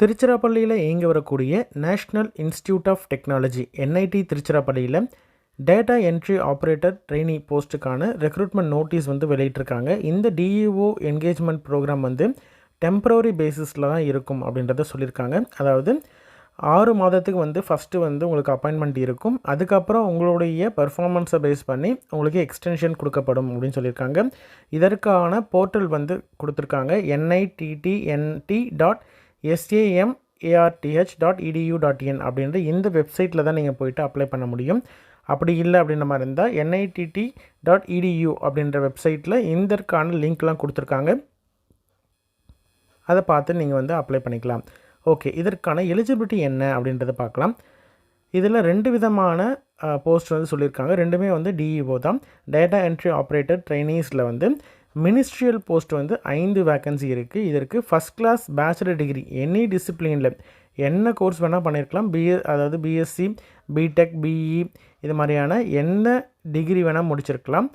திருச்சிராப்பள்ளியில் இயங்கி வரக்கூடிய national institute of technology NIT திருச்சிராப்பள்ளியில் டேட்டா என்ட்ரி ஆப்ரேட்டர் ட்ரெயினி போஸ்ட்டுக்கான ரெக்ரூட்மெண்ட் நோட்டீஸ் வந்து வெளியிட்டிருக்காங்க. இந்த டிஇஓ என்கேஜ்மெண்ட் ப்ரோக்ராம் வந்து டெம்பரரி பேசிஸில் தான் இருக்கும் அப்படின்றத சொல்லியிருக்காங்க. அதாவது ஆறு மாதத்துக்கு வந்து ஃபஸ்ட்டு வந்து உங்களுக்கு அப்பாயின்மெண்ட் இருக்கும். அதுக்கப்புறம் உங்களுடைய பர்ஃபார்மன்ஸை பேஸ் பண்ணி உங்களுக்கு எக்ஸ்டென்ஷன் கொடுக்கப்படும் அப்படின்னு சொல்லியிருக்காங்க. இதற்கான போர்ட்டல் வந்து கொடுத்துருக்காங்க NITTNT dot SAM ARTH dot EDU dot IN அப்படின்ற இந்த வெப்சைட்டில் தான் நீங்கள் போயிட்டு அப்ளை பண்ண முடியும். அப்படி இல்லை அப்படின்ற மாதிரி இருந்தால் என்ஐடிடி டாட் இடியூ அப்படின்ற வெப்சைட்டில் இதற்கான லிங்க்லாம் கொடுத்துருக்காங்க. அதை பார்த்து நீங்கள் வந்து அப்ளை பண்ணிக்கலாம். ஓகே இதற்கான எலிஜிபிலிட்டி என்ன அப்படின்றத பார்க்கலாம். இதில் ரெண்டு விதமான போஸ்ட் வந்து சொல்லியிருக்காங்க. ரெண்டுமே வந்து டிஇஓ தான். டேட்டா என்ட்ரி ஆப்ரேட்டர் ட்ரைனிஸில் வந்து மினிஸ்ட்ரியல் போஸ்ட் வந்து ஐந்து வேக்கன்சி இருக்குது இதற்கு first class bachelor degree any டிசிப்ளினில் என்ன கோர்ஸ் வேணால் பண்ணியிருக்கலாம் பிஏ அதாவது பிஎஸ்சி பிடெக் பிஇ இது மாதிரியான என்ன டிகிரி வேணால் முடிச்சிருக்கலாம்.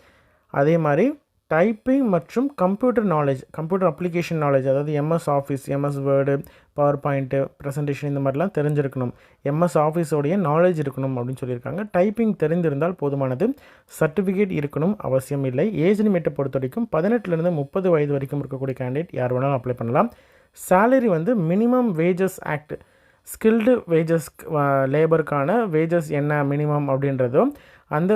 அதே மாதிரி டைப்பிங் மற்றும் computer knowledge computer application knowledge அதாவது MS Office MS Word PowerPoint presentation இந்த மாதிரிலாம் தெரிஞ்சிருக்கணும். எம்எஸ் ஆஃபீஸோடைய நாலேஜ் இருக்கணும் அப்படின்னு சொல்லியிருக்காங்க. டைப்பிங் தெரிந்திருந்தால் போதுமானது. சர்டிஃபிகேட் இருக்கணும் அவசியம் இல்லை. ஏஜ் லிமிட்டை பொறுத்த வரைக்கும் பதினெட்டுலேருந்து முப்பது வயது வரைக்கும் இருக்கக்கூடிய கேண்டிடேட் யார் வேணாலும் அப்ளை பண்ணலாம். சேலரி வந்து minimum wages act skilled wages லேபருக்கான wages என்ன மினிமம் அப்படின்றதும் அந்த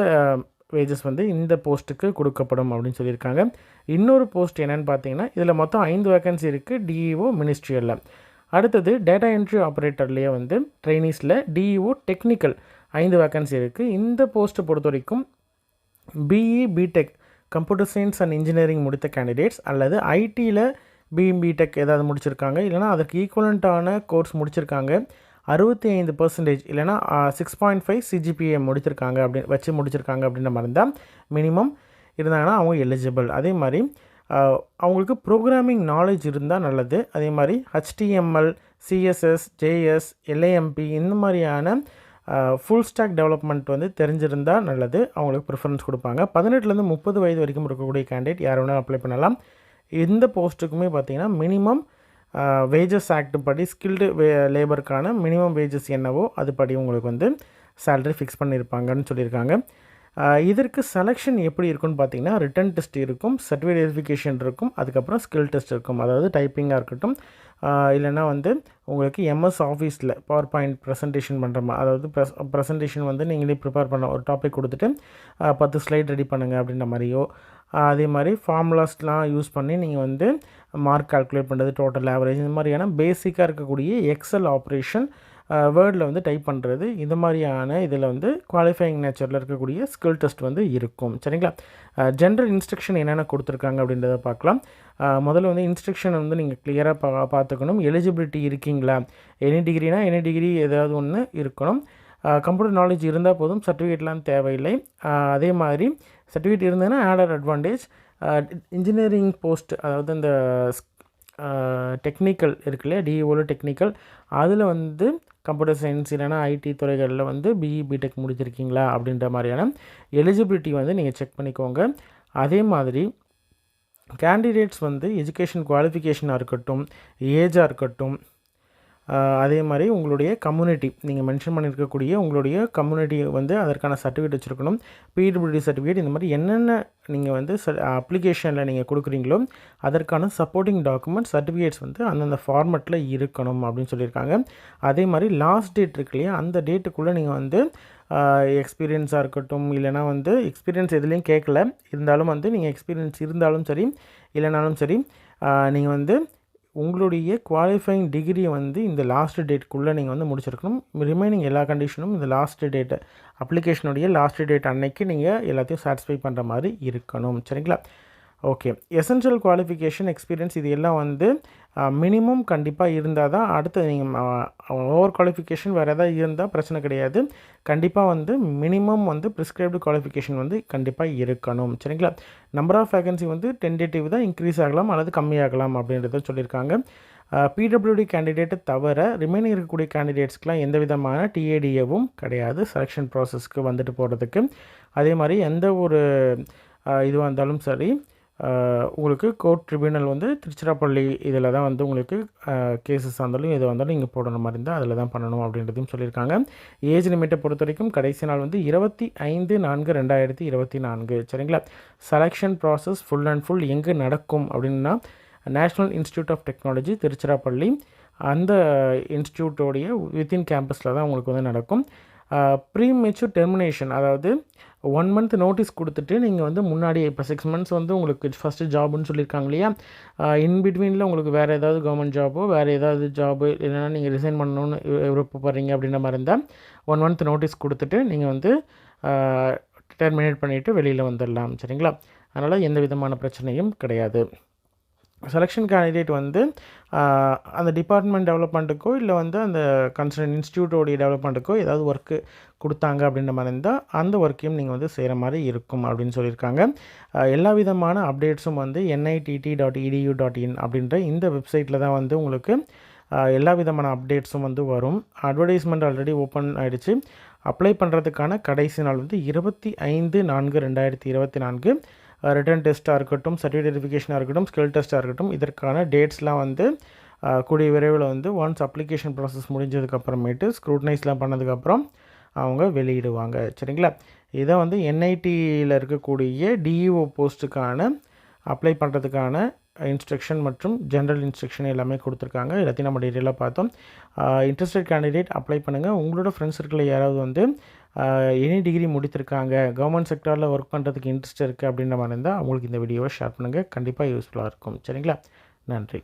வேஜஸ் வந்து இந்த போஸ்ட்டுக்கு கொடுக்கப்படும் அப்படின்னு சொல்லியிருக்காங்க. இன்னொரு போஸ்ட் என்னென்னு பார்த்தீங்கன்னா இதில் மொத்தம் ஐந்து வேக்கன்சி இருக்குது டிஇஓ மினிஸ்ட்ரியலில் அடுத்தது டேட்டா என்ட்ரி ஆப்ரேட்டர்லேயே வந்து ட்ரைனீஸில் டிஇஓ டெக்னிக்கல் ஐந்து வேக்கன்சி இருக்குது இந்த போஸ்ட்டை பொறுத்த வரைக்கும் BE BTech computer science and engineering முடித்த கேண்டிடேட்ஸ் அல்லது ஐடியில் பிஇ பிடெக் ஏதாவது முடிச்சிருக்காங்க. இல்லைனா அதுக்கு ஈக்குவலண்ட்டான கோர்ஸ் முடிச்சிருக்காங்க. அறுபத்தி ஐந்து பர்சன்டேஜ் இல்லைனா சிக்ஸ் பாயிண்ட் ஃபைவ் சிஜிபிஏ முடிச்சிருக்காங்க அப்படி வச்சு முடிச்சிருக்காங்க அப்படின்ற மாதிரி இருந்தால் மினிமம் இருந்தாங்கன்னா அவங்க எலிஜிபிள் அதே மாதிரி அவங்களுக்கு ப்ரோக்ராமிங் நாலேஜ் இருந்தால் நல்லது. அதே மாதிரி ஹச்டிஎம்எல் சிஎஸ்எஸ் ஜேஎஸ் எல்ஏஎம்பி இந்த மாதிரியான ஃபுல் ஸ்டாக் டெவலப்மெண்ட் வந்து தெரிஞ்சிருந்தால் நல்லது. அவங்களுக்கு ப்ரிஃபரன்ஸ் கொடுப்பாங்க. பதினெட்டுலேருந்து முப்பது வயது வரைக்கும் இருக்கக்கூடிய கேண்டிடேட் யார் வேணாலும் அப்ளை பண்ணலாம். எந்த போஸ்ட்டுக்குமே பார்த்திங்கன்னா மினிமம் வேஜஸ் ஆக்ட் படி ஸ்கில்டு வே லேபருக்கான மினிமம் வேஜஸ் என்னவோ அதுபடி உங்களுக்கு வந்து சேலரி ஃபிக்ஸ் பண்ணியிருப்பாங்கன்னு சொல்லியிருக்காங்க. இதற்கு செலெக்ஷன் எப்படி இருக்குன்னு பார்த்தீங்கன்னா ரிட்டன் டெஸ்ட் இருக்கும் சர்டிஃபிகேட் வெரிஃபிகேஷன் இருக்கும் அதுக்கப்புறம் ஸ்கில் டெஸ்ட் இருக்கும். அதாவது டைப்பிங்காக இருக்கட்டும் இல்லைனா வந்து உங்களுக்கு எம்எஸ் ஆஃபீஸில் பவர் பாயிண்ட் ப்ரெசன்டேஷன் பண்ணுற மாதிரி அதாவது ப்ரெஸ் ப்ரெசன்டேஷன் வந்து நீங்களே ப்ரிப்பேர் பண்ண ஒரு டாபிக் கொடுத்துட்டு பத்து ஸ்லைட் ரெடி பண்ணுங்கள் அப்படின்ற மாதிரியோ அதே மாதிரி ஃபார்முலாஸ்லாம் யூஸ் பண்ணி நீங்கள் வந்து மார்க் கால்குலேட் பண்ணுறது டோட்டல் ஆவரேஜ் இந்த மாதிரியான பேசிக்காக இருக்கக்கூடிய எக்ஸல் ஆப்ரேஷன் வேர்டில் வந்து டைப் பண்ணுறது இந்த மாதிரியான இதில் வந்து குவாலிஃபைங் நேச்சரில் இருக்கக்கூடிய ஸ்கில் டெஸ்ட் வந்து இருக்கும். சரிங்களா? ஜென்ரல் இன்ஸ்ட்ரக்ஷன் என்னென்ன கொடுத்துருக்காங்க அப்படின்றத பார்க்கலாம். முதல்ல வந்து இன்ஸ்ட்ரக்ஷன் வந்து நீங்கள் கிளியராக பா பார்த்துக்கணும். எலிஜிபிலிட்டி இருக்கீங்களா? எனி டிகிரினா எனி டிகிரி ஏதாவது ஒன்று இருக்கணும். கம்ப்யூட்டர் நாலேஜ் இருந்தால் போதும். சர்டிஃபிகேட்லாம் தேவையில்லை. அதே மாதிரி சர்டிஃபிகேட் இருந்ததுன்னா ஆடர் அட்வான்டேஜ் இன்ஜினியரிங் போஸ்ட் அதாவது இந்த டெக்னிக்கல் இருக்கு இல்லையா? டிஇஓவில் டெக்னிக்கல் அதில் வந்து கம்ப்யூட்டர் சயின்ஸ் இல்லைனா ஐடி துறைகளில் வந்து பிஇ பிடெக் முடிச்சிருக்கீங்களா? அப்படின்ற மாதிரியான எலிஜிபிலிட்டி வந்து நீங்கள் செக் பண்ணிக்கோங்க. அதே மாதிரி கேண்டிடேட்ஸ் வந்து எஜுகேஷன் குவாலிஃபிகேஷனாக இருக்கட்டும் ஏஜாக இருக்கட்டும் அதே மாதிரி உங்களுடைய கம்யூனிட்டி நீங்கள் மென்ஷன் பண்ணியிருக்கக்கூடிய உங்களுடைய கம்யூனிட்டி வந்து அதற்கான சர்டிஃபிகேட் வச்சுருக்கணும். பிடபிள்யூடி சர்டிஃபிகேட் இந்த மாதிரி என்னென்ன நீங்கள் வந்து ச அப்ளிகேஷனில் நீங்கள் கொடுக்குறீங்களோ அதற்கான சப்போர்ட்டிங் டாக்குமெண்ட் சர்டிஃபிகேட்ஸ் வந்து அந்தந்த ஃபார்மெட்டில் இருக்கணும் அப்படின்னு சொல்லியிருக்காங்க. அதே மாதிரி லாஸ்ட் டேட் இருக்கு இல்லையா அந்த டேட்டுக்குள்ளே நீங்கள் வந்து எக்ஸ்பீரியன்ஸாக இருக்கட்டும் இல்லைனா வந்து எக்ஸ்பீரியன்ஸ் எதுலேயும் கேட்கல இருந்தாலும் வந்து நீங்கள் எக்ஸ்பீரியன்ஸ் இருந்தாலும் சரி இல்லைனாலும் சரி நீங்கள் வந்து உங்களுடைய குவாலிஃபைங் டிகிரியை வந்து இந்த லாஸ்ட் டேட்டுக்குள்ளே நீங்கள் வந்து முடிச்சிருக்கணும். ரிமைனிங் எல்லா கண்டிஷனும் இந்த லாஸ்ட் டேட்டு அப்ளிகேஷனுடைய லாஸ்ட் டேட் அன்னைக்கு நீங்கள் எல்லாத்தையும் சாட்டிஸ்ஃபை பண்ணுற மாதிரி இருக்கணும். சரிங்களா? ஓகே எசென்ஷியல் குவாலிஃபிகேஷன் எக்ஸ்பீரியன்ஸ் இது எல்லாம் வந்து மினிமம் கண்டிப்பாக இருந்தால் தான் அடுத்து நீங்கள் ஓவர் குவாலிஃபிகேஷன் வேறு எதாவது இருந்தால் பிரச்சனை கிடையாது. கண்டிப்பாக வந்து மினிமம் வந்து ப்ரிஸ்கிரைப்டு குவாலிஃபிகேஷன் வந்து கண்டிப்பாக இருக்கணும். சரிங்களா? நம்பர் ஆஃப் வேகன்சி வந்து டென்டேட்டிவ் தான் இன்க்ரீஸ் ஆகலாம் அல்லது கம்மியாகலாம் அப்படின்றத சொல்லியிருக்காங்க. பிடபிள்யூடி கேண்டிடேட்டை தவிர ரிமைனிங் இருக்கக்கூடிய கேண்டிடேட்ஸ்க்கெலாம் எந்த விதமான டிஏடிஏவும் கிடையாது. செலெக்ஷன் ப்ராசஸ்க்கு வந்துட்டு போகிறதுக்கு அதே மாதிரி எந்த ஒரு இதுவாக இருந்தாலும் சரி உங்களுக்கு கோர்ட் ட்ரிபியூனல் வந்து திருச்சிராப்பள்ளி இதில் தான் வந்து உங்களுக்கு கேசஸ் இருந்தாலும் எது வந்தாலும் இங்கே போடுற மாதிரி இருந்தால் அதில் தான் பண்ணணும் அப்படின்றதும் சொல்லியிருக்காங்க. ஏஜ் லிமிட்டை பொறுத்த வரைக்கும் கடைசி நாள் வந்து இருபத்தி ஐந்து நான்கு ரெண்டாயிரத்தி இருபத்தி நான்கு. சரிங்களா? Selection process full and full எங்கே நடக்கும் அப்படின்னா national institute of technology Tiruchirappalli. அந்த இன்ஸ்டியூட்டோடைய வித்தின் கேம்பஸில் தான் உங்களுக்கு வந்து நடக்கும். ப்ரீ மெச்சூர் டெர்மினேஷன் அதாவது ஒன் மந்த் நோட்டீஸ் கொடுத்துட்டு நீங்கள் வந்து முன்னாடி இப்போ சிக்ஸ் மந்த்ஸ் வந்து உங்களுக்கு ஃபஸ்ட்டு ஜாப்னு சொல்லியிருக்காங்க இல்லையா? இன் பிட்வீனில் உங்களுக்கு வேறு ஏதாவது கவர்மெண்ட் ஜாபோ வேறு ஏதாவது ஜாபு இல்லைன்னா நீங்கள் ரிசைன் பண்ணணும்னு விருப்பப்படுறீங்க அப்படின்ற மாதிரி இருந்தால் ஒன் மந்த் நோட்டீஸ் கொடுத்துட்டு நீங்கள் வந்து டெர்மினேட் பண்ணிவிட்டு வெளியில் வந்துடலாம். சரிங்களா? அதனால் எந்த விதமான பிரச்சனையும் கிடையாது. செலெக்ஷன் கேண்டிடேட் வந்து அந்த டிபார்ட்மெண்ட் டெவலப்மெண்ட்டுக்கோ இல்லை வந்து அந்த கன்சர்ன் இன்ஸ்டியூட்டோடைய டெவலப்மெண்ட்டுக்கோ ஏதாவது ஒர்க்கு கொடுத்தாங்க அப்படின்ற மாதிரி இருந்தால் அந்த ஒர்க்கையும் நீங்கள் வந்து செய்கிற மாதிரி இருக்கும் அப்படின்னு சொல்லியிருக்காங்க. எல்லா விதமான அப்டேட்ஸும் வந்து NITT dot edu dot in அப்படின்ற இந்த வெப்சைட்டில் தான் வந்து உங்களுக்கு எல்லா விதமான அப்டேட்ஸும் வந்து வரும். அட்வர்டைஸ்மெண்ட் ஆல்ரெடி ஓப்பன் ஆகிடுச்சு அப்ளை பண்ணுறதுக்கான கடைசி நாள் வந்து இருபத்தி ஐந்து நான்கு ரெண்டாயிரத்தி இருபத்தி நான்கு. ரிட்டன் டெஸ்ட்டாக இருக்கட்டும் சர்டிஃபிகேட் வெரிஃபிகேஷனாக இருக்கட்டும் ஸ்கில் டெஸ்ட்டாக இருக்கட்டும் இதற்கான டேட்ஸ்லாம் வந்து கூடிய விரைவில் வந்து ஒன்ஸ் அப்ளிகேஷன் ப்ராசஸ் முடிஞ்சதுக்கப்புறமேட்டு ஸ்க்ரூட்னைஸ்லாம் பண்ணதுக்கப்புறம் அவங்க வெளியிடுவாங்க. சரிங்களா? இதை வந்து என்ஐடியில் இருக்கக்கூடிய டிஇஓ போஸ்ட்டுக்கான அப்ளை பண்ணுறதுக்கான இன்ஸ்ட்ரக்ஷன் மற்றும் ஜென்ரல் இன்ஸ்ட்ரக்ஷன் எல்லாமே கொடுத்துருக்காங்க. எல்லாத்தையும் நம்ம டீட்டெயிலாக பார்த்தோம். இன்ட்ரெஸ்டட் கேண்டிடேட் அப்ளை பண்ணுங்கள் உங்களோட ஃப்ரெண்ட்ஸ் சர்க்கிளில் யாராவது வந்து எனி டிகிரி முடித்திருக்காங்க. கவர்மெண்ட் செக்டாரில் ஒர்க் பண்ணுறதுக்கு இன்ட்ரெஸ்ட் இருக்குது அப்படின்ற மாதிரி இருந்தால் அவங்களுக்கு இந்த வீடியோவை ஷேர் பண்ணுங்கள் கண்டிப்பாக யூஸ்ஃபுல்லாக இருக்கும். சரிங்களா? நன்றி.